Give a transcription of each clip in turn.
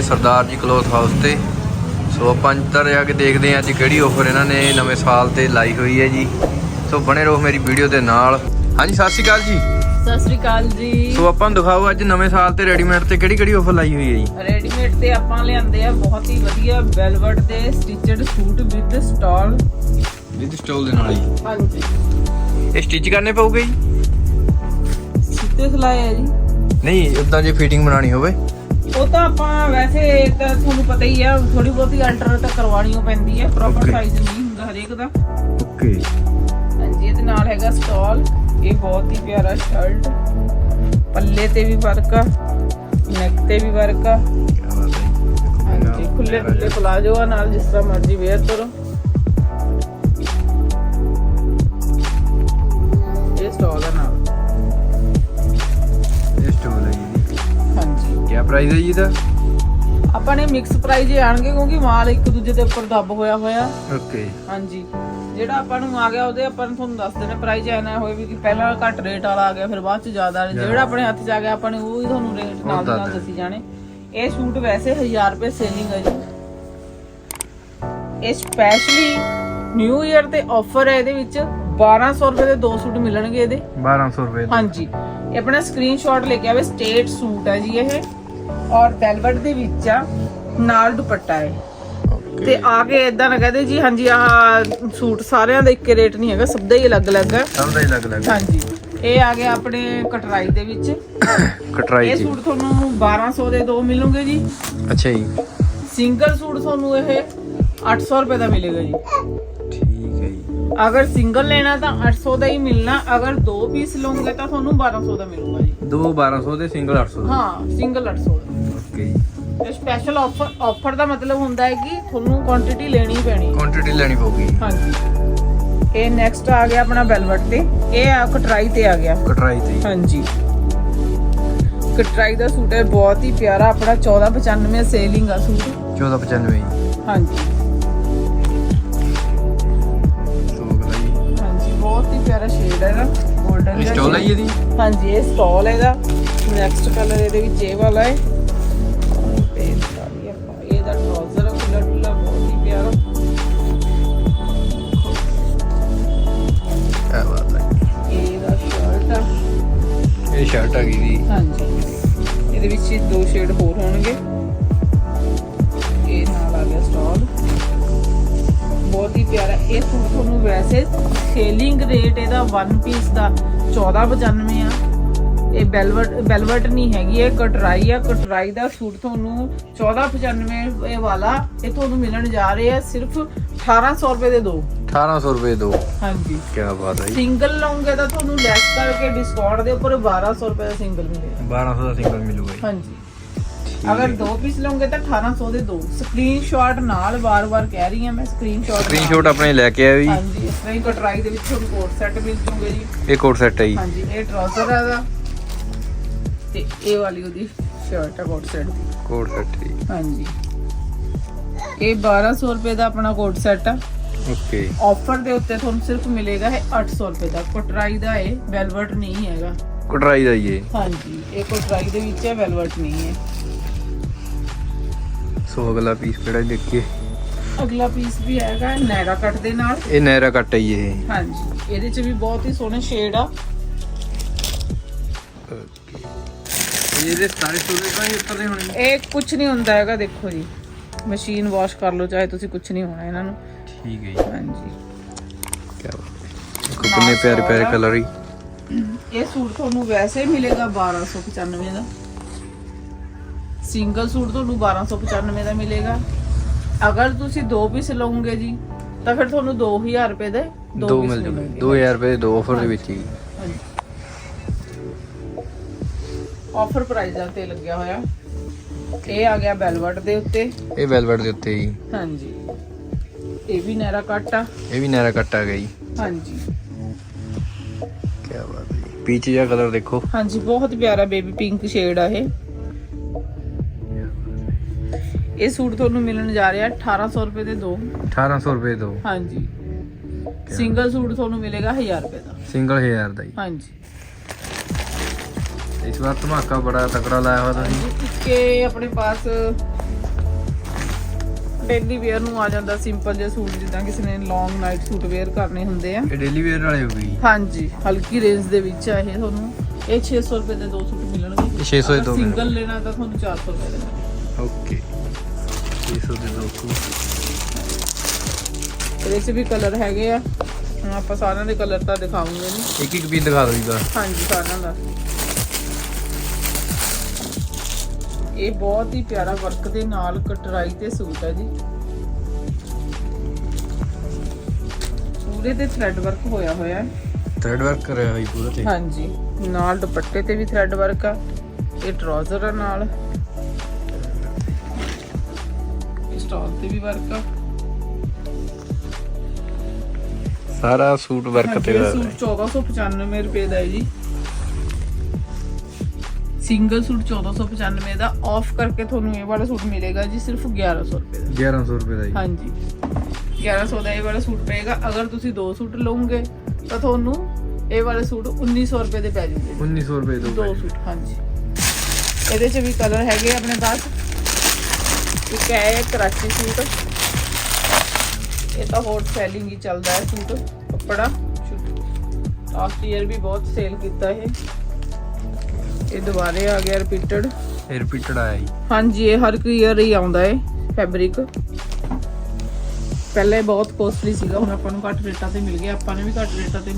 ਇਹ Sardar ji cloth house ਤੇ। ਸੋ ਆਪਾਂ ਅੰਦਰ ਜਾ ਕੇ ਦੇਖਦੇ ਹਾਂ ਅੱਜ ਕਿਹੜੀ ਆਫਰ ਇਹਨਾਂ ਨੇ ਨਵੇਂ ਸਾਲ ਤੇ ਲਾਈ ਹੋਈ ਹੈ ਜੀ। ਸੋ ਬਣੇ ਰਹੋ ਮੇਰੀ ਵੀਡੀਓ ਦੇ ਨਾਲ। ਹਾਂਜੀ ਸਤਿ ਸ਼੍ਰੀ ਅਕਾਲ ਜੀ। ਸਤਿ ਸ੍ਰੀ ਅਕਾਲ ਜੀ। ਸੋ ਆਪਾਂ ਨੂੰ ਦਿਖਾਓ ਅੱਜ ਨਵੇਂ ਸਾਲ ਤੇ ਰੈਡੀਮੇਡ ਤੇ ਕਿਹੜੀ ਕਿਹੜੀ ਆਫਰ ਲਾਈ ਹੋਈ ਹੈ ਜੀ। ਰੈਡੀਮੇਡ ਤੇ ਆਪਾਂ ਲਿਆਂਦੇ ਆ ਬਹੁਤ ਹੀ ਵਧੀਆ ਵੈਲਵਟ ਦੇ stitched suit with stall with stole ਦੇ ਨਾਲ ਜੀ ਹਾਂਜੀ। ਇਹ ਸਟਿਚ ਕਰਨੇ ਪਊਗੇ ਜੀ? ਸਿੱਤੇ ਸਿਲਾਏ ਆ ਜੀ। ਨਹੀਂ ਉਦਾਂ ਜੇ ਫਿਟਿੰਗ ਬਣਾਣੀ ਹੋਵੇ। ਉਹ ਤਾਂ ਆਪਾਂ ਵੈਸੇ ਤਾਂ ਤੁਹਾਨੂੰ ਪਤਾ ਹੀ ਆ ਥੋੜੀ ਬਹੁਤੀ ਅਲਟਰ ਤਾਂ ਕਰਵਾਉਣੀ ਓ ਪੈਂਦੀ ਹੈ ਪ੍ਰੋਪਰ Okay. ਸਾਈਜ਼ ਨਹੀਂ ਹੁੰਦਾ ਹਰੇਕ ਦਾ। ਓਕੇ ਹਾਂਜੀ ਇਹਦੇ ਨਾਲ ਹੈਗਾ ਸਟਾਲ ਇਹ ਬਹੁਤ ਹੀ ਪਿਆਰਾ ਸ਼ਰਟ ਪੱਲੇ ਤੇ ਵੀ ਵਰਕ ਆ ਨੈਕ ਤੇ ਵੀ ਵਰਕ ਆ। ਹਾਂਜੀ ਖੁੱਲੇ ਖੁੱਲੇ ਪਲਾਜੋ ਆ ਨਾਲ ਜਿਸ ਤਰ੍ਹਾਂ ਮਰਜ਼ੀ ਵੇਅਰ ਕਰੋ। ਹਾਂਜੀ ਕੀ ਪ੍ਰਾਈਸ ਹੈ ਜੀ ਇਹਦਾ ਆਪਾਂ ਨੇ ਮਿਕਸ ਪ੍ਰਾਈਸ ਆਣਗੇ ਕਿਉਂਕਿ ਮਾਲ ਇੱਕ ਦੂਜੇ ਦੇ ਉੱਪਰ ਦੱਬ ਹੋਇਆ ਹੋਇਆ। ਓਕੇ ਹਾਂਜੀ। ਜਿਹੜਾ ਆਪਾਂ ਨੂੰ ਆ ਗਿਆ ਉਹਦੇ ਆਪਾਂ ਨੂੰ ਤੁਹਾਨੂੰ ਦੱਸ ਦੇਣਾ ਪ੍ਰਾਈਸ ਐ ਨਾ ਹੋਏ ਵੀ ਕਿ ਪਹਿਲਾਂ ਘੱਟ ਰੇਟ ਵਾਲਾ ਆ ਗਿਆ ਫਿਰ ਬਾਅਦ ਚ ਜ਼ਿਆਦਾ ਜਿਹੜਾ ਆਪਣੇ ਹੱਥ 'ਚ ਆ ਗਿਆ ਆਪਾਂ ਨੇ ਉਹ ਹੀ ਤੁਹਾਨੂੰ ਰੇਟ ਨਾਲ ਦੀ ਨਾਲ ਦੱਸੀ ਜਾਣੇ। ਇਹ ਸੂਟ ਵੈਸੇ 1000 ਰੁਪਏ ਸੇਲਿੰਗ ਹੈ ਜੀ। ਇਹ ਸਪੈਸ਼ਲੀ ਨਿਊ ਇਅਰ ਤੇ ਆਫਰ ਹੈ ਇਹਦੇ ਵਿੱਚ। 1200 ਰੁਪਏ ਦੇ ਦੋ ਸੂਟ ਮਿਲਣਗੇ ਇਹਦੇ। 1200 ਰੁਪਏ ਹਾਂਜੀ। ਇਹ ਆਪਣਾ ਸਕਰੀਨਸ਼ਾਟ ਲੈ ਕੇ ਆਵੇ ਸਟੇਟ ਸੂਟ ਹੈ ਜੀ ਇਹ। ਔਰ ਵੈਲਵਟ ਦੇ ਵਿੱਚ ਆ ਨਾਲ ਦੁਪੱਟਾ ਹੈ। ਤੇ ਆ ਕੇ ਇਦਾਂ ਨਾ ਕਹਦੇ ਜੀ ਹਾਂਜੀ ਆਹ ਸੂਟ ਸਾਰਿਆਂ ਦਾ ਇੱਕ ਰੇਟ ਨਹੀਂ ਹੈਗਾ ਸਭ ਦਾ ਹੀ ਅਲੱਗ-ਅਲੱਗ ਹੈ। ਸਭ ਦਾ ਹੀ ਲੱਗ ਲੱਗ ਹਾਂਜੀ। ਇਹ ਆ ਗਿਆ ਆਪਣੇ ਕਟਰਾਈ ਦੇ ਵਿੱਚ। ਕਟਰਾਈ ਇਹ ਸੂਟ ਤੁਹਾਨੂੰ 1200 ਦੇ ਦੋ ਮਿਲੂਗੇ ਜੀ। ਅੱਛਾ ਜੀ। ਸਿੰਗਲ ਸੂਟ ਤੁਹਾਨੂੰ ਇਹ 800 ਰੁਪਏ ਦਾ ਮਿਲੇਗਾ ਜੀ। ਅਗਰ ਸਿੰਗਲ ਲੈਣਾ ਤਾਂ 800 ਦਾ ਹੀ ਮਿਲਣਾ ਅਗਰ ਦੋ ਪੀਸ ਲਓਗੇ ਤਾਂ ਤੁਹਾਨੂੰ 1200 ਦਾ ਮਿਲੂਗਾ ਜੀ। ਦੋ 1200 ਦੇ ਸਿੰਗਲ 800 ਦੇ? ਹਾਂ ਸਿੰਗਲ 800 ਦਾ। ਓਕੇ ਜੀ ਇਹ ਸਪੈਸ਼ਲ ਆਫਰ ਆਫਰ ਦਾ ਮਤਲਬ ਹੁੰਦਾ ਹੈ ਕਿ ਤੁਹਾਨੂੰ ਕੁਆਂਟੀਟੀ ਲੈਣੀ ਪੈਣੀ ਹੈ। ਕੁਆਂਟੀਟੀ ਲੈਣੀ ਪਊਗੀ। ਹਾਂਜੀ। ਇਹ ਨੈਕਸਟ ਆ ਗਿਆ ਆਪਣਾ ਵੈਲਵਟ ਤੇ। ਇਹ ਆ ਕਟਰਾਈ ਤੇ ਆ ਗਿਆ। ਕਟਰਾਈ ਤੇ। ਹਾਂਜੀ। ਕਟਰਾਈ ਦਾ ਸੂਟ ਹੈ ਬਹੁਤ ਹੀ ਪਿਆਰਾ ਆਪਣਾ 1495 ਸੇਲਿੰਗ ਆ ਸੂਟ। 1495 ਜੀ ਹਾਂਜੀ। ਸ਼ੇਡ ਹੈ ਨਾ 골ਡਨ ਇਹ ਸਟੋਲ ਹੈ ਇਹਦੀ? ਹਾਂਜੀ ਇਹ ਸਟਾਲ ਹੈ ਇਹਦਾ ਨੈਕਸਟ ਕਲਰ ਇਹਦੇ ਵਿੱਚ ਇਹ ਵਾਲਾ ਹੈ। ਤੇ ਸਾਰੀ ਆਪਾਂ ਇਹਦਾ ਟਰਾਊਜ਼ਰ ਹੈ ਖੁੱਲਾ ਖੁੱਲਾ ਬਹੁਤ ਹੀ ਪਿਆਰਾ। ਇਹ ਇਹਦਾ ਸ਼ਰਟ ਆ। ਇਹ ਸ਼ਰਟ ਆ ਗਈ ਜੀ ਹਾਂਜੀ। ਇਹਦੇ ਵਿੱਚ ਦੋ ਸ਼ੇਡ ਹੋਰ ਹੋਣਗੇ। ਇਹ ਨਾਲ ਆ ਗਿਆ ਸਟਾਲ ਬਹੁਤ ਹੀ ਪਿਆਰਾ। ਇਹ ਸੂਟ ਵੈਸੇ ਸੇਲਿੰਗ ਰੇਟ ਇਹਦਾ 1 ਪੀਸ ਦਾ 1495 ਆ। ਇਹ ਵੈਲਵਟ ਵੈਲਵਟ ਨਹੀਂ ਹੈਗੀ ਇਹ ਕਟਰਾਈ ਆ। ਕਟਰਾਈ ਦਾ ਸੂਟ ਤੁਹਾਨੂੰ 1495 ਇਹ ਵਾਲਾ ਇਹ ਤੁਹਾਨੂੰ ਮਿਲਣ ਜਾ ਰਹੇ ਆ ਸਿਰਫ 1800 ਰੁਪਏ ਦੇ ਦੋ। 1800 ਰੁਪਏ ਦੋ। ਹਾਂਜੀ। ਕੀ ਬਾਤ ਹੈ ਸਿੰਗਲ ਲਓਗੇ ਤਾਂ ਤੁਹਾਨੂੰ ਲੈਸ ਕਰਕੇ ਡਿਸਕਾਊਂਟ ਦੇ ਉੱਪਰ 1200 ਰੁਪਏ ਦਾ ਸਿੰਗਲ ਮਿਲੇਗਾ। 1200 ਦਾ ਸਿੰਗਲ ਮਿਲੂਗਾ ਹਾਂਜੀ। ਅਗਰ ਦੋ ਪੀਸ ਲਓਗੇ ਤਾਂ 1800 ਦੇ ਦੋ। ਸਕਰੀਨਸ਼ਾਟ ਨਾਲ ਵਾਰ-ਵਾਰ ਕਹਿ ਰਹੀ ਹਾਂ ਮੈਂ ਸਕਰੀਨਸ਼ਾਟ ਸਕਰੀਨਸ਼ਾਟ ਆਪਣੇ ਲੈ ਕੇ ਆਇਓ ਜੀ। ਹਾਂਜੀ ਇਸ ਤਰ੍ਹਾਂ ਹੀ ਕਟਰਾਈ ਦੇ ਵਿੱਚ ਤੁਹਾਨੂੰ ਕੋਟ ਸੈੱਟ ਮਿਲ ਜੂਗੇ ਜੀ। ਇਹ ਕੋਟ ਸੈੱਟ ਹੈ ਜੀ। ਹਾਂਜੀ ਇਹ ਟਰਾਊਜ਼ਰ ਹੈ ਦਾ ਤੇ ਇਹ ਵਾਲੀ ਉਹਦੀ ਸ਼ਰਟ ਹੈ ਕੋਟ ਸੈੱਟ ਦੀ। ਕੋਟ ਸੈੱਟ ਜੀ। ਹਾਂਜੀ। ਇਹ 1200 ਰੁਪਏ ਦਾ ਆਪਣਾ ਕੋਟ ਸੈੱਟ ਆ। ਓਕੇ। ਆਫਰ ਦੇ ਉੱਤੇ ਤੁਹਾਨੂੰ ਸਿਰਫ ਮਿਲੇਗਾ ਇਹ 800 ਰੁਪਏ ਦਾ। ਕਟਰਾਈ ਦਾ ਇਹ ਵੈਲਵਟ ਨਹੀਂ ਹੈਗਾ। ਕਟਰਾਈ ਦਾ ਜੀ ਇਹ ਹਾਂਜੀ ਇਹ ਕਟਰਾਈ ਦੇ ਵਿੱਚ ਹੈ ਵੈਲਵਟ ਨਹੀਂ ਹੈ। ਸੋ ਅਗਲਾ ਪੀਸ ਕਿਹੜਾ ਦੇਖੀਏ? ਅਗਲਾ ਪੀਸ ਵੀ ਹੈਗਾ ਨੈਰਾ ਕੱਟ ਦੇ ਨਾਲ। ਇਹ ਨੈਰਾ ਕੱਟ ਹੈ ਇਹ। ਹਾਂਜੀ ਇਹਦੇ ਚ ਵੀ ਬਹੁਤ ਹੀ ਸੋਹਣੇ ਸ਼ੇਡ ਆ। ਇਹਦੇ ਸਾਰੇ ਸੂਰੇ ਤਾਂ ਹੀ ਉੱਤਰਦੇ ਹੋਣੇ ਇਹ ਕੁਝ ਨਹੀਂ ਹੁੰਦਾ ਹੈਗਾ ਦੇਖੋ ਜੀ। ਮਸ਼ੀਨ ਵਾਸ਼ ਕਰ ਲਓ ਚਾਹੇ ਤੁਸੀਂ ਕੁਝ ਨਹੀਂ ਹੋਣਾ ਇਹਨਾਂ ਨੂੰ। ਠੀਕ ਹੈ ਜੀ। ਹਾਂਜੀ। ਬਾਤ ਹੈ। ਕਿੰਨੇ ਪਿਆਰੇ ਪਿਆਰੇ ਕਲਰ ਹੀ। ਇਹ ਸੂਟ ਤੁਹਾਨੂੰ ਵੈਸੇ ਮਿਲੇਗਾ 1295 ਦਾ। ਸਿੰਗਲ ਸੂਟ ਤੁਹਾਨੂੰ 1295 ਦਾ ਮਿਲੇਗਾ। ਅਗਰ ਤੁਸੀਂ ਦੋ ਪੀਸ ਲਓਗੇ ਜੀ ਤਾਂ ਫਿਰ ਤੁਹਾਨੂੰ 2000 ਰੁਪਏ ਦੇ ਦੋ ਮਿਲ ਜੂਗੇ। ਮਿਲਣਗੇ। 2000 ਰੁਪਏ ਦੇ ਆਫਰ ਦੇ ਵਿੱਚ ਹੀ। ਆਫਰ ਪ੍ਰਾਈਜ਼ਾਂ ਤੇ ਲੱਗਿਆ ਹੋਇਆ। ਇਹ ਆ ਗਿਆ ਵੈਲਵਟ ਦੇ ਉੱਤੇ। ਇਹ ਵੈਲਵਟ ਦੇ ਉੱਤੇ ਜੀ ਹਾਂਜੀ। ਇਹ ਵੀ ਨੈਰਾ ਕੱਟ ਆ। ਇਹ ਵੀ ਨੈਰਾ ਕੱਟ ਆ ਜੀ। ਹਾਂਜੀ। ਕੀ ਬਾਤ ਹੈ ਪੀਚ ਜਿਹਾ ਕਲਰ ਦੇਖੋ। ਹਾਂਜੀ ਬਹੁਤ ਪਿਆਰਾ ਬੇਬੀ ਪਿੰਕ ਸ਼ੇਡ ਆ ਇਹ। ਇਹ ਸੂਟ ਤੁਹਾਨੂੰ ਮਿਲਣ ਜਾ ਰਿਹਾ 1800 ਰੁਪਏ ਦੇ ਦੋ। 1800 ਰੁਪਏ ਦੋ। ਹਾਂਜੀ। ਸਿੰਗਲ ਸੂਟ ਤੁਹਾਨੂੰ ਮਿਲੇਗਾ 1000 ਰੁਪਏ ਦਾ। ਸਿੰਗਲ 1000 ਦਾ ਜੀ। ਹਾਂਜੀ। ਇਸ ਵਾਰ ਧਮਾਕਾ ਬੜਾ ਤਕੜਾ ਲਾਇਆ ਹੋਇਆ ਤੁਸੀਂ। ਇੱਕੇ ਆਪਣੇ ਪਾਸ ਡੇਲੀ ਵੇਅਰ ਨੂੰ ਆ ਜਾਂਦਾ ਸਿੰਪਲ ਜਿਹਾ ਸੂਟ ਜਿੱਦਾਂ ਕਿਸੇ ਨੇ ਲੌਂਗ ਨਾਈਟ ਸੂਟ ਵੇਅਰ ਕਰਨੇ ਹੁੰਦੇ ਆ। ਇਹ ਡੇਲੀ ਵੇਅਰ ਵਾਲੇ ਹੋ ਗਈ ਹਾਂਜੀ ਹਲਕੀ ਰੇਂਜ ਦੇ ਵਿੱਚ ਆ ਇਹ ਤੁਹਾਨੂੰ। ਇਹ 600 ਰੁਪਏ ਦੇ ਦੋ ਸੂਟ ਮਿਲਣਗੇ। ਇਹ 600 ਦੇ ਦੋ। ਸਿੰਗਲ ਲੈਣਾ ਤਾਂ ਤੁਹਾਨੂੰ 400 ਰੁਪਏ ਦੇ ਮਿਲਣਗੇ ਓਕੇ 600 ਦੇ ਦੋ ਸੂਟ। ਇਹਦੇ 'ਚ ਵੀ ਕਲਰ ਹੈਗੇ ਆ। ਆਪਾਂ ਸਾਰਿਆਂ ਦੇ ਕਲਰ ਤਾਂ ਦਿਖਾਉਂਗੇ ਨਹੀਂ ਇੱਕ ਇੱਕ ਪੀਸ ਦਿਖਾ ਦਿਓ ਜੀ ਬਸ। ਹਾਂਜੀ ਸਾਰਿਆਂ ਦਾ। ਇਹ ਬਹੁਤ ਹੀ ਪਿਆਰਾ ਵਰਕ ਦੇ ਨਾਲ ਕਟਰਾਈ ਤੇ ਸੂਟ ਹੈ ਜੀ। ਪੂਰੇ ਤੇ ਥ੍ਰੈਡ ਵਰਕ ਹੋਇਆ ਹੋਇਆ ਹੈ। ਥਰਡ ਵਰਕ ਕਰਿਆ ਹੋਈ ਪੂਰਾ ਤੇ? ਹਾਂਜੀ ਨਾਲ ਦੁਪੱਟੇ ਤੇ ਵੀ ਥ੍ਰੈਡ ਵਰਕ ਆ ਇਹ ਟਰਾਊਜ਼ਰ ਆ ਨਾਲ। ਸਟਾਲ ਤੇ ਵੀ ਵਰਕ ਆ। ਸਾਰਾ ਸੂਟ ਵਰਕ ਤੇ ਇਹ ਸੂਟ 1495 ਰੁਪਏ ਦਾ ਹੈ ਜੀ। ਸਿੰਗਲ ਸੂਟ 1495 ਦਾ ਆਫ ਕਰਕੇ ਤੁਹਾਨੂੰ ਇਹ ਵਾਲਾ ਸੂਟ ਮਿਲੇਗਾ ਜੀ ਸਿਰਫ 1100 ਰੁਪਏ ਦਾ। 1100 ਰੁਪਏ ਦਾ ਜੀ। ਹਾਂਜੀ। 1100 ਦਾ ਇਹ ਵਾਲਾ ਸੂਟ ਪਏਗਾ। ਅਗਰ ਤੁਸੀਂ ਦੋ ਸੂਟ ਲਓਗੇ ਤਾਂ ਤੁਹਾਨੂੰ ਇਹ ਵਾਲਾ ਸੂਟ 1900 ਰੁਪਏ ਦੇ ਪੈ ਜੂਗੇ 1900 ਰੁਪਏ ਦੋ ਦੋ ਸੂਟ ਹਾਂਜੀ। ਇਹਦੇ ਚ ਵੀ ਕਲਰ ਹੈਗੇ ਆਪਣੇ ਪਾਸ। ਇੱਕ ਹੈ ਕਰਾਚੀ ਸੂਟ। ਇਹ ਤਾਂ ਹੌਟ ਸੈਲਿੰਗ ਹੀ ਚੱਲਦਾ ਹੈ ਸੂਟ। ਕੱਪੜਾ। ਲਾਸਟ ਈਅਰ ਵੀ ਬਹੁਤ ਸੇਲ ਕੀਤਾ ਇਹ। ਇਹ ਦੁਬਾਰੇ ਆ ਗਿਆ ਰਿਪੀਟਡ ਇਹ ਰਿਪੀਟਡ ਆਇਆ ਜੀ। ਹਾਂਜੀ ਇਹ ਹਰ ਈਅਰ ਹੀ ਆਉਂਦਾ ਹੈ ਫੈਬਰਿਕ ਪਹਿਲੇ ਬਹੁਤ ਕੋਸਟਲੀ ਸੀਗਾ ਹੁਣ ਆਪਾਂ ਨੂੰ ਘੱਟ ਰੇਟਾਂ ਤੇ ਮਿਲ ਗਿਆ। ਆਪਾਂ ਨੇ ਵੀ ਘੱਟ ਰੇਟਾਂ ਤੇ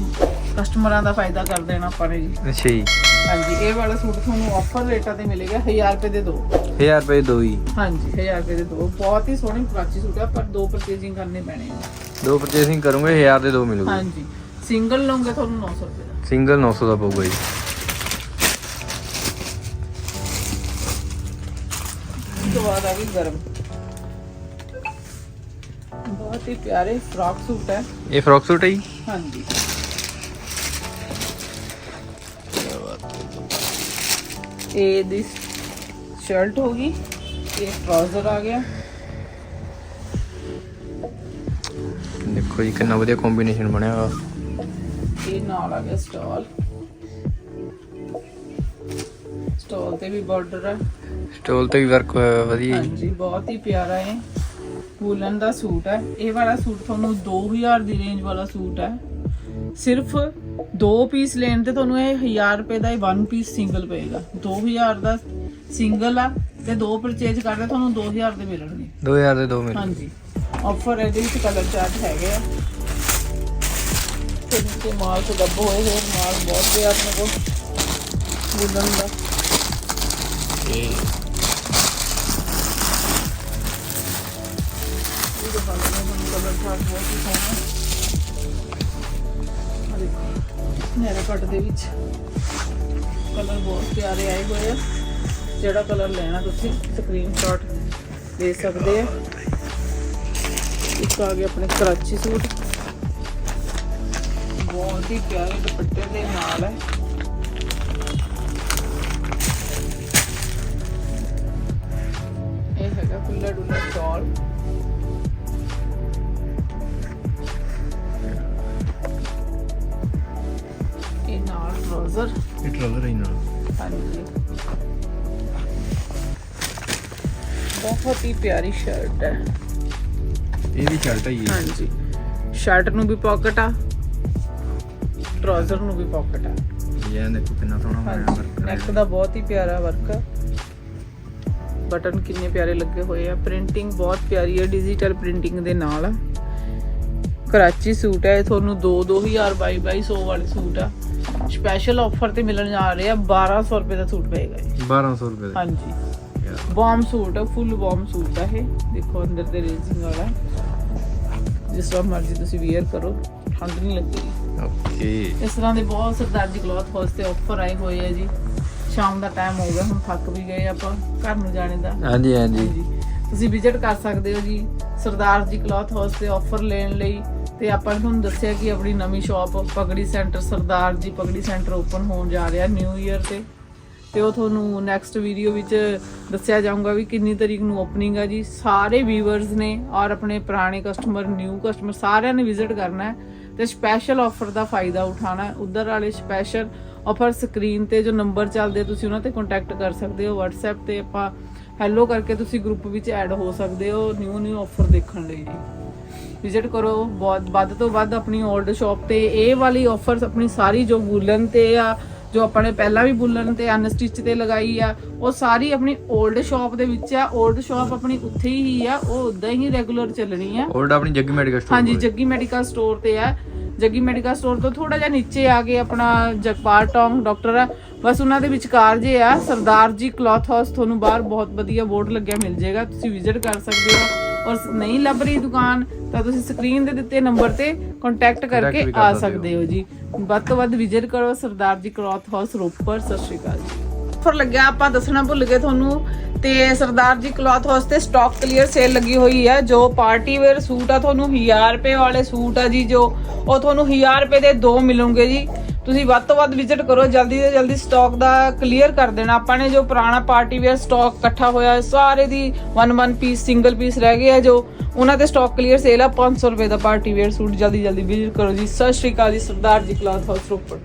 ਕਸਟਮਰਾਂ ਦਾ ਫਾਇਦਾ ਕਰ ਦੇਣਾ ਆਪਾਂ ਨੇ ਜੀ। ਅੱਛਾ ਜੀ। ਹਾਂਜੀ ਇਹ ਵਾਲਾ ਸੂਟ ਤੁਹਾਨੂੰ ਆਫਰ ਰੇਟਾਂ ਤੇ ਮਿਲੇਗਾ 1000 ਰੁਪਏ ਦੇ ਦੋ। 1000 ਰੁਪਏ ਦੋ ਹੀ ਹਾਂਜੀ 1000 ਰੁਪਏ ਦੇ ਦੋ। ਬਹੁਤ ਹੀ ਸੋਹਣੀ ਪ੍ਰਾਚੀ ਸੂਟ ਹੈ ਪਰ ਦੋ ਪਰਚੇਸਿੰਗ ਕਰਨੇ ਪੈਣੇ ਆ। ਦੋ ਪਰਚੇਸਿੰਗ ਕਰੋਗੇ 1000 ਦੇ ਦੋ ਮਿਲੂਗੇ। ਹਾਂਜੀ ਸਿੰਗਲ ਲਓਗੇ ਤੁਹਾਨੂੰ 900 ਰੁਪਏ ਦਾ। ਸਿੰਗਲ 900 ਦਾ ਪਊਗਾ ਜੀ। ਆ ਗਈ ਗਰਮ। ਬਹੁਤ ਹੀ ਪਿਆਰੇ ਫਰਾਕ ਸੂਟ ਹੈ। ਇਹ ਫਰੋਕ ਸੂਟ ਹੈ ਜੀ? ਹਾਂਜੀ। ਇਹ ਦੀ ਸ਼ਰਟ ਹੋਗੀ ਇਹ ਟਰਾਊਜ਼ਰ ਆ ਗਿਆ। ਦੇਖੋ ਜੀ ਕਿੰਨਾ ਵਧੀਆ ਕੰਬੀਨੇਸ਼ਨ ਬਣਿਆ ਵਾ। ਇਹ ਨਾਲ ਆ ਗਿਆ ਸਟਾਲ। ਸਟਾਲ ਤੇ ਵੀ ਬਾਰਡਰ ਹੈ। ਸਟੋਲ ਤੇ ਵੀ ਵਰਕ ਹੋਇਆ ਵਧੀਆ ਜੀ ਹਾਂਜੀ ਬਹੁਤ ਹੀ ਪਿਆਰਾ ਹੈ ਵੂਲਨ ਦਾ ਸੂਟ ਹੈ। ਇਹ ਵਾਲਾ ਸੂਟ ਤੁਹਾਨੂੰ 2000 ਦੀ ਰੇਂਜ ਵਾਲਾ ਸੂਟ ਹੈ। ਸਿਰਫ ਦੋ ਪੀਸ ਲੈਣ ਤੇ ਤੁਹਾਨੂੰ ਇਹ 1000 ਰੁਪਏ ਦਾ ਇਹ ਵਨ ਪੀਸ ਸਿੰਗਲ ਪਏਗਾ। 2000 ਦਾ ਸਿੰਗਲ ਆ ਤੇ ਦੋ ਪਰਚੇਜ ਕਰਦੇ ਤੁਹਾਨੂੰ 2000 ਦੇ ਮਿਲਣਗੇ। 2000 ਦੇ ਦੋ ਮਿਲ ਹਾਂਜੀ। ਆਫਰ ਇਹਦੇ ਵਿੱਚ ਕਲਰ ਚਾਰਟ ਹੈਗੇ ਆ। ਤੇ ਨੀਚੇ ਮਾਲ ਤੋਂ ਡੱਬੋ ਹੋਏ ਹੋਏ ਮਾਲ ਬਹੁਤ ਪਿਆ ਆਪਣੇ ਕੋਲ ਵੂਲਨ ਦਾ ਇਹ ਦਿਖਾ ਦਿੰਦੇ ਹਾਂ ਤੁਹਾਨੂੰ ਕਲਰ ਚਾਰਟ ਬਹੁਤ ਹੀ ਸੋਹਣਾ ਆ ਦੇਖੋ ਨੈਰਾ ਕੱਟ ਦੇ ਵਿੱਚ ਕਲਰ ਬਹੁਤ ਪਿਆਰੇ ਆਏ ਹੋਏ ਆ। ਜਿਹੜਾ ਕਲਰ ਲੈਣਾ ਤੁਸੀਂ ਸਕਰੀਨਸ਼ਾਟ ਦੇ ਸਕਦੇ ਆ। ਇੱਕ ਆ ਗਿਆ ਆਪਣੇ ਕਰਾਚੀ ਸੂਟ। ਬਹੁਤ ਹੀ ਪਿਆਰੇ ਦੁਪੱਟੇ ਦੇ ਨਾਲ ਹੈ ਇਹ ਹੈਗਾ ਖੁੱਲਾ ਡੁੱਲਾ ਸ਼ਾਲ। ਟਰਾਊਜ਼ਰ ਇਹ ਟਰਾਲਰ ਹੀ ਨਾਲ ਹਾਂਜੀ ਬਹੁਤ ਹੀ ਪਿਆਰੀ ਸ਼ਰਟ ਹੈ। ਇਹ ਵੀ ਸ਼ਰਟ ਹੈ ਹਾਂਜੀ। ਸ਼ਰਟ ਨੂੰ ਵੀ ਪਾਕਟ ਆ। ਟਰਾਊਜ਼ਰ ਨੂੰ ਵੀ ਪਾਕਟ ਆ। ਇਹ ਦੇਖੋ ਕਿੰਨਾ ਸੋਹਣਾ ਬਣਿਆ ਹਾਂਜੀ। ਵਰਕ ਨੈਕ ਦਾ ਬਹੁਤ ਹੀ ਪਿਆਰਾ ਵਰਕ ਆ ਬਟਨ ਕਿੰਨੇ ਪਿਆਰੇ ਲੱਗੇ ਹੋਏ ਆ। ਪ੍ਰਿੰਟਿੰਗ ਬਹੁਤ ਪਿਆਰੀ ਹੈ ਡਿਜੀਟਲ ਪ੍ਰਿੰਟਿੰਗ ਦੇ ਨਾਲ। ਕਰਾਚੀ ਸੂਟ ਹੈ। ਇਹ ਤੁਹਾਨੂੰ 2 2000 22 2200 ਵਾਲੇ ਸੂਟ ਆ। ਸਪੈਸ਼ਲ ਆਫਰ ਤੇ ਮਿਲਣ ਜਾ ਰਹੇ ਆ 1200 ਰੁਪਏ ਦਾ ਸੂਟ ਪਏਗਾ ਇਹ। 1200 ਰੁਪਏ ਦਾ। ਹਾਂਜੀ। ਵਾਰਮ ਸੂਟ ਹੈ ਫੁੱਲ ਵਾਰਮ ਸੂਟ ਹੈ ਇਹ। ਦੇਖੋ ਅੰਦਰ ਤੇ ਰੇਸਿੰਗ ਵਾਲਾ। ਜਿਸ ਤਰ੍ਹਾਂ ਮਰਜ਼ੀ ਤੁਸੀਂ ਵੇਅਰ ਕਰੋ ਠੰਡ ਨਹੀਂ ਲੱਗੇਗੀ ਓਕੇ। ਇਸ ਤਰ੍ਹਾਂ ਦੇ ਬਹੁਤ ਸਰਦਾਰ ਜੀ ਕਲੌਥ ਹਾਊਸ ਤੇ ਆਫਰ ਆਏ ਹੋਏ ਆ ਜੀ। ਸ਼ਾਮ ਦਾ ਟਾਈਮ ਹੋ ਗਿਆ ਹੁਣ ਥੱਕ ਵੀ ਗਏ ਆਪਾਂ ਘਰ ਨੂੰ ਜਾਣੇ ਦਾ। ਹਾਂਜੀ ਹਾਂਜੀ। ਹਾਂਜੀ। ਤੁਸੀਂ ਵਿਜ਼ਿਟ ਕਰ ਸਕਦੇ ਹੋ ਜੀ ਸਰਦਾਰ ਜੀ ਕਲੌਥ ਹਾਊਸ ਤੇ ਆਫਰ ਲੈਣ ਲਈ। ਤੇ ਆਪਾਂ ਨੇ ਤੁਹਾਨੂੰ ਦੱਸਿਆ ਕਿ ਆਪਣੀ ਨਵੀਂ ਸ਼ਾਪ ਪਗੜੀ ਸੈਂਟਰ ਸਰਦਾਰ ਜੀ ਪਗੜੀ ਸੈਂਟਰ ਓਪਨ ਹੋਣ ਜਾ ਰਿਹਾ ਨਿਊ ਇਅਰ ਤੇ। ਤੇ ਉਹ ਤੁਹਾਨੂੰ ਨੈਕਸਟ ਵੀਡੀਓ ਵਿੱਚ ਦੱਸਿਆ ਜਾਊਗਾ ਵੀ ਕਿੰਨੀ ਤਰੀਕ ਨੂੰ ਓਪਨਿੰਗ ਆ ਜੀ। ਸਾਰੇ ਵੀਵਰਸ ਨੇ ਔਰ ਆਪਣੇ ਪੁਰਾਣੇ ਕਸਟਮਰ ਨਿਊ ਕਸਟਮਰ ਸਾਰਿਆਂ ਨੇ ਵਿਜ਼ਿਟ ਕਰਨਾ ਹੈ। ਤੇ ਸਪੈਸ਼ਲ ਆਫਰ ਦਾ ਫਾਇਦਾ ਉਠਾਉਣਾ ਹੈ। ਉਧਰ ਵਾਲੇ ਸਪੈਸ਼ਲ ਆਫਰ ਸਕਰੀਨ ਤੇ ਜੋ ਨੰਬਰ ਚੱਲਦੇ ਤੁਸੀਂ ਉਹਨਾਂ ਤੇ ਕੰਟੈਕਟ ਕਰ ਸਕਦੇ ਹੋ। WhatsApp ਤੇ ਆਪਾਂ ਹੈਲੋ ਕਰਕੇ ਤੁਸੀਂ ਗਰੁੱਪ ਵਿੱਚ ਐਡ ਹੋ ਸਕਦੇ ਹੋ। ਨਿਊ ਨਿਊ ਆਫਰ ਦੇਖਣ ਲਈ ਜੀ। ਵਿਜ਼ਿਟ ਕਰੋ ਬਹੁਤ ਵੱਧ ਤੋਂ ਵੱਧ ਆਪਣੀ 올ਡ ਸ਼ਾਪ ਤੇ ਇਹ ਵਾਲੀ ਆਫਰਸ ਆਪਣੀ ਸਾਰੀ ਜੋ ਵੂਲਨ ਤੇ ਆ ਜੋ ਆਪਾਂ ਪਹਿਲਾਂ ਵੀ ਬੁੱਲਨ ਤੇ ਅਨ ਤੇ ਲਗਾਈ ਆ ਉਹ ਸਾਰੀ ਆਪਣੀ 올ਡ ਸ਼ਾਪ ਦੇ ਵਿੱਚ ਆ। 올ਡ ਸ਼ਾਪ ਆਪਣੀ ਉੱਥੇ ਹੀ ਆ ਉਹ ਉਦਾਂ ਹੀ ਰੈਗੂਲਰ ਚੱਲਣੀ ਆ। 올ਡ ਆਪਣੀ ਜੱਗੀ ਮੈਡੀਕਲ ਸਟੋਰ ਹਾਂਜੀ ਜੱਗੀ ਮੈਡੀਕਲ ਸਟੋਰ ਤੇ ਆ। ਜੱਗੀ ਮੈਡੀਕਲ ਸਟੋਰ ਤੋਂ ਥੋੜਾ ਜਿਹਾ ਨੀਚੇ ਆ ਕੇ ਆਪਣਾ ਜਗਪਾਲ ਟੌਂਗ ਡਾਕਟਰ ਆ। ਬਸ ਉਹਨਾਂ ਦੇ ਵਿਚਕਾਰ ਜੇ ਆ ਸਰਦਾਰ ਜੀ ਕਲੋਥ ਹਾਊਸ ਤੁਹਾਨੂੰ ਬਾਹਰ ਬਹੁਤ ਵਧੀਆ ਬੋਰਡ ਲੱਗਿਆ ਮਿਲ ਜਾਏਗਾ। ਤੁਸੀਂ ਵਿਜ਼ਿਟ ਕਰ ਸਕਦੇ ਹੋ। ਔਰ ਨਹੀਂ ਲੱਭ ਰਹੀ ਦੁਕਾਨ ਤਾਂ ਤੁਸੀਂ ਸਕਰੀਨ ਦੇ ਦਿੱਤੇ ਨੰਬਰ ਤੇ ਕੰਟੈਕਟ ਕਰਕੇ ਆ ਸਕਦੇ ਸਕਦੇ ਹੋ ਜੀ। ਵੱਧ ਤੋਂ ਵੱਧ ਵਿਜ਼ਿਟ ਕਰੋ ਸਰਦਾਰ ਜੀ ਕਲੌਥ ਹਾਊਸ ਰੋਪੜ ਸਤਿ ਸ਼੍ਰੀ ਅਕਾਲ ਜੀ। ਆਫਰ ਲੱਗਿਆ ਆਪਾਂ ਦੱਸਣਾ ਭੁੱਲ ਗਏ ਤੁਹਾਨੂੰ ਤੇ ਸਰਦਾਰ ਜੀ ਕਲੌਥ ਹਾਊਸ ਤੇ ਸਟਾਕ ਕਲੀਅਰ ਸੇਲ ਲੱਗੀ ਹੋਈ ਹੈ ਜੋ ਪਾਰਟੀ ਵੇਅਰ ਸੂਟ ਆ ਤੁਹਾਨੂੰ 1000 ਰੁਪਏ ਵਾਲੇ ਸੂਟ ਆ ਜੀ ਜੋ ਉਹ ਤੁਹਾਨੂੰ 1000 ਰੁਪਏ ਦੇ ਦੋ ਮਿਲਣਗੇ ਜੀ। ਤੁਸੀਂ ਵੱਧ ਤੋਂ ਵੱਧ ਵਿਜ਼ਿਟ ਕਰੋ ਜਲਦੀ ਤੋਂ ਜਲਦੀ ਸਟਾਕ ਦਾ ਕਲੀਅਰ ਕਰ ਦੇਣਾ। ਆਪਾਂ ਨੇ ਜੋ ਪੁਰਾਣਾ ਪਾਰਟੀ ਵੇਅਰ ਸਟਾਕ ਇਕੱਠਾ ਹੋਇਆ ਹੈ, ਸਾਰੇ ਦੀ 1 1 ਪੀਸ ਸਿੰਗਲ ਪੀਸ ਰਹਿ ਗਏ ਆ ਜੋ। ਉਹਨਾਂ ਤੇ ਸਟਾਕ ਕਲੀਅਰ ਸੇਲ ਆ 500 ਰੁਪਏ ਦਾ ਪਾਰਟੀ ਵੇਅਰ ਸੂਟ। ਜਲਦੀ ਜਲਦੀ ਵਿਜ਼ਿਟ ਕਰੋ ਜੀ। ਸਤਿ ਸ਼੍ਰੀ ਅਕਾਲ ਜੀ ਸਰਦਾਰ ਜੀ ਕਲੌਥ ਹਾਊਸ ਰੋਪੜ।